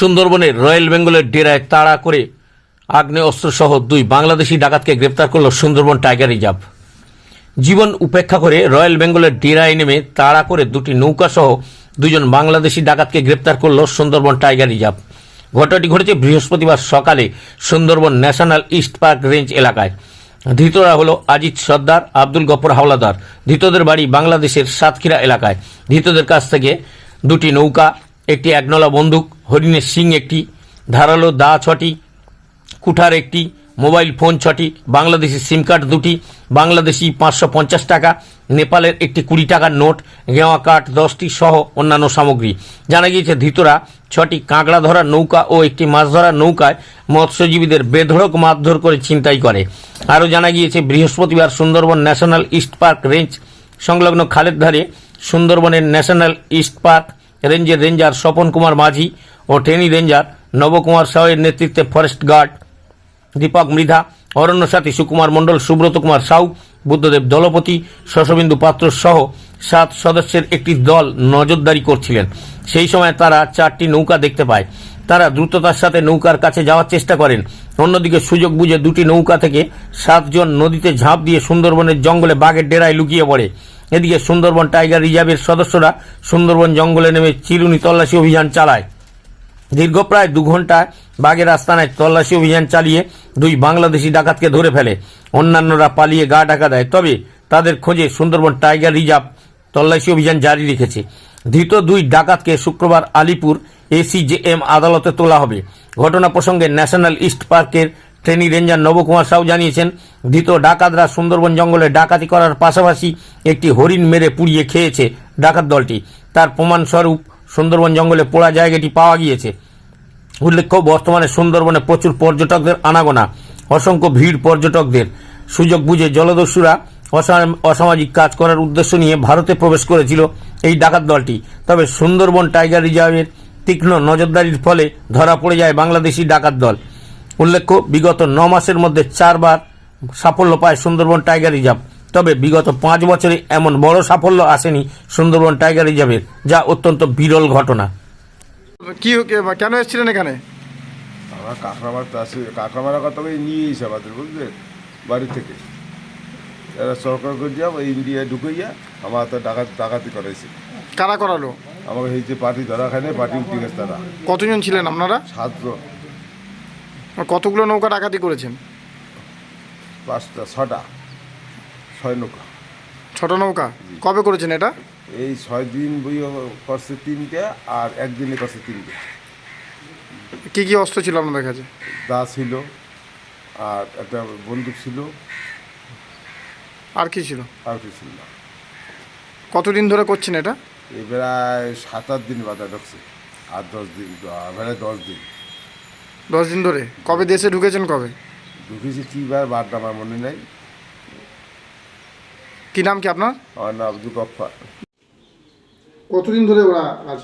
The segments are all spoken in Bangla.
সুন্দরবনের রয়্যাল বেঙ্গলের ডেরায় তাড়া করে আগ্নেয় অস্ত্রসহ দুই বাংলাদেশি ডাকাতকে গ্রেপ্তার করল সুন্দরবন টাইগার রিজার্ভ। জীবন উপেক্ষা করে রয়্যাল বেঙ্গলের ডেরায় নেমে তাড়া করে দুটি নৌকা সহ দুজন বাংলাদেশি ডাকাতকে গ্রেপ্তার করল সুন্দরবন টাইগার রিজার্ভ। ঘটনাটি ঘটেছে বৃহস্পতিবার সকালে Sundarban national east park range এলাকায়। ধৃতরা হলো আজিজ সর্দার, আব্দুল গফর হাওলাদার। ধৃতদের বাড়ি বাংলাদেশের সাতক্ষীরা এলাকায়। ধৃতদের কাছ থেকে দুটি নৌকা একটি একনলা বন্দুক, হরিণের সিং একটি, ধারালো দা ছটি, কুঠার একটি, মোবাইল ফোন ছটি, বাংলাদেশি সিম কার্ড দুটি, বাংলাদেশি পাঁচশো পঞ্চাশ টাকা, নেপালের একটি কুড়ি টাকার নোট, গেওয়া কাঠ দশটি সহ অন্যান্য সামগ্রী। জানা গিয়েছে, ধৃতরা ছটি কাঁকড়া ধরার নৌকা ও একটি মাছ ধরার নৌকায় মৎস্যজীবীদের বেধড়ক মারধর করে ছিনতাই করে। আরও জানা গিয়েছে, বৃহস্পতিবার Sundarban national east park range সংলগ্ন খালের ধারে সুন্দরবনের ন্যাশনাল ইস্ট পার্ক রেঞ্জের রেঞ্জার স্বপন কুমার মাঝি ও ট্রেনি রেঞ্জার নবকুমার সাউয়ের নেতৃত্বে ফরেস্ট গার্ড। দীপক মৃধা অরণ্য সাথী সুকুমার মণ্ডল, সুব্রত কুমার সাউ, বুদ্ধদেব দলপতি, শশবিন্দু পাত্র সহ সাত সদস্যের একটি দল নজরদারি করছিলেন। সেই সময় তারা চারটি নৌকা দেখতে পায়। তারা দ্রুততার সাথে নৌকার কাছে যাওয়ার চেষ্টা করেন। অন্যদিকে সুযোগ বুঝে দুটি নৌকা থেকে সাতজন নদীতে ঝাঁপ দিয়ে সুন্দরবনের জঙ্গলে বাঘের ডেরায় লুকিয়ে পড়ে। এদিকে সুন্দরবন টাইগার রিজার্ভের সদস্যরা সুন্দরবন জঙ্গলে নেমে চিরুনি তল্লাশি অভিযান চালায়। দীর্ঘ প্রায় দু ঘণ্টা বাগের আস্তানায় তল্লাশি অভিযান চালিয়ে দুই বাংলাদেশি ডাকাতকে ধরে ফেলে। অন্যান্যরা পালিয়ে গা ঢাকা দেয়। তবে তাদের খোঁজে সুন্দরবন টাইগার রিজার্ভ তল্লাশি অভিযান জারি রেখেছে। ধৃত দুই ডাকাতকে শুক্রবার আলিপুর এসিজেএম আদালতে তোলা হবে। ঘটনা প্রসঙ্গে ন্যাশনাল ইস্ট পার্কের ট্রেনি রেঞ্জার নবকুমার সাউ জানিয়েছেন, ধৃত ডাকাতরা সুন্দরবন জঙ্গলে ডাকাতি করার পাশাপাশি একটি হরিণ মেরে পুড়িয়ে খেয়েছে ডাকাত দলটি। তার প্রমাণস্বরূপ সুন্দরবন জঙ্গলে পোড়া জায়গাটি পাওয়া গিয়েছে। উল্লেখ্য, বর্তমানে সুন্দরবনে প্রচুর পর্যটকদের আনাগোনা, অসংখ্য ভিড় পর্যটকদের। সুযোগ বুঝে জলদস্যুরা অসা- অসামাজিক কাজ করার উদ্দেশ্য নিয়ে ভারতে প্রবেশ করেছিল এই ডাকাত দলটি। তবে সুন্দরবন টাইগার রিজার্ভের তীক্ষ্ণ নজরদারির ফলে ধরা পড়ে যায় বাংলাদেশি ডাকাত দল। উল্লেখ্য বিগত ন মাসের মধ্যে চারবার সাফল্য পায় সুন্দরবন টাইগার রিজার্ভ। তবে বিগত পাঁচ বছরে এমন বড় সাফল্য আসেনি সুন্দরবন টাইগার রিজার্ভের যা অত্যন্ত বিরল ঘটনা। কি কেন এসেছিলেন এখানে? আমরা আসি কথা নিয়ে এসে আমাদের বুঝলে? বাড়ি থেকে। এরা সরকার ইন্ডিয়া আমার তো ডাকাত ডাকাতি করাইছে। কারা করালো? আমাকে এই যে পার্টি ধরা খায় পার্টি উঠে গেছে তারা। কতজন ছিলেন আপনারা? সাতজন। আর কতগুলো নৌকা ডাকাতি করেছেন? পাঁচটা ছটা। ছয় নৌকা। ছোট নৌকা। কবে করেছেন এটা? এই ছয় দিন বই করছে তিনটে আর একদিনে করছে তিনটে। কি কি অস্ত্র ছিল আপনাদের কাছে? দা ছিল আর একটা বন্দুক ছিল। আর কি ছিল? আর কিছু ছিল? না কতদিন ধরে করছেন এটা? এই প্রায় সাত আট দিন বাধা ঢুকছে। আর দশ দিন প্রায় দশ দিন। দশ দিন ধরে। কবে দেশে ঢুকেছেন কবে? ঢুকেছি কী বার বারটা আমার মনে নেই। কি নাম কি আপনার? আমার নাম আব্দুল গফ্ফার। কতদিন ধরে ওরা আজ?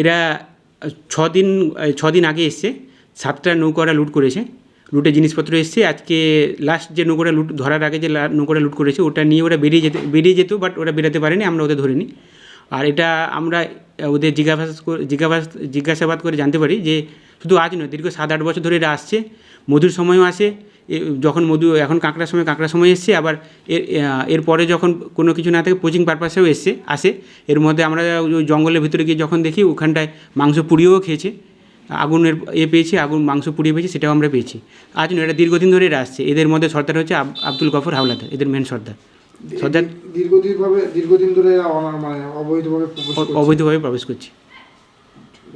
এরা ছদিন ছদিন আগে এসছে। সাতটা নৌকোরা লুট করেছে। লুটে জিনিসপত্র এসছে। আজকে লাস্ট যে নৌকোটা লুট ধরার আগে যে নৌকোটা লুট করেছে ওটা নিয়ে ওরা বেরিয়ে যেতে বেরিয়ে যেত বাট ওরা বেরোতে পারেনি আমরা ওদের ধরিনি। আর এটা আমরা ওদের জিজ্ঞাসা করে- জিজ্ঞাসা জিজ্ঞাসাবাদ করে জানতে পারি যে শুধু আজ নয় দীর্ঘ সাত আট বছর ধরে এরা আসছে মধুর সময়ও আসে যখন মধু এখন কাঁকড়ার সময় কাঁকড়ার সময় এসছে আবার এর এরপরে যখন কোনো কিছু না থাকে কোচিং পারপাসেও এসছে আসে এর মধ্যে আমরা ওই জঙ্গলের ভিতরে গিয়ে যখন দেখি ওখানটায় মাংস পুড়িয়েও খেয়েছে আগুনের এ পেয়েছি আগুন মাংস পুড়িয়ে পেয়েছি সেটাও আমরা পেয়েছি। আজ নয়, এটা দীর্ঘদিন ধরে এরা আসছে এদের মধ্যে সর্দার হচ্ছে আব- আব্দুল গফর হাওলাদার এদের মেন সর্দার। সর্দার দীর্ঘদিনভাবে দীর্ঘদিন ধরে মানে অবৈধভাবে অবৈধভাবে প্রবেশ করছি।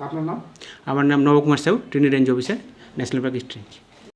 আপনার নাম? আমার নাম নবকুমার সাউ ট্রেনের range officer national park strange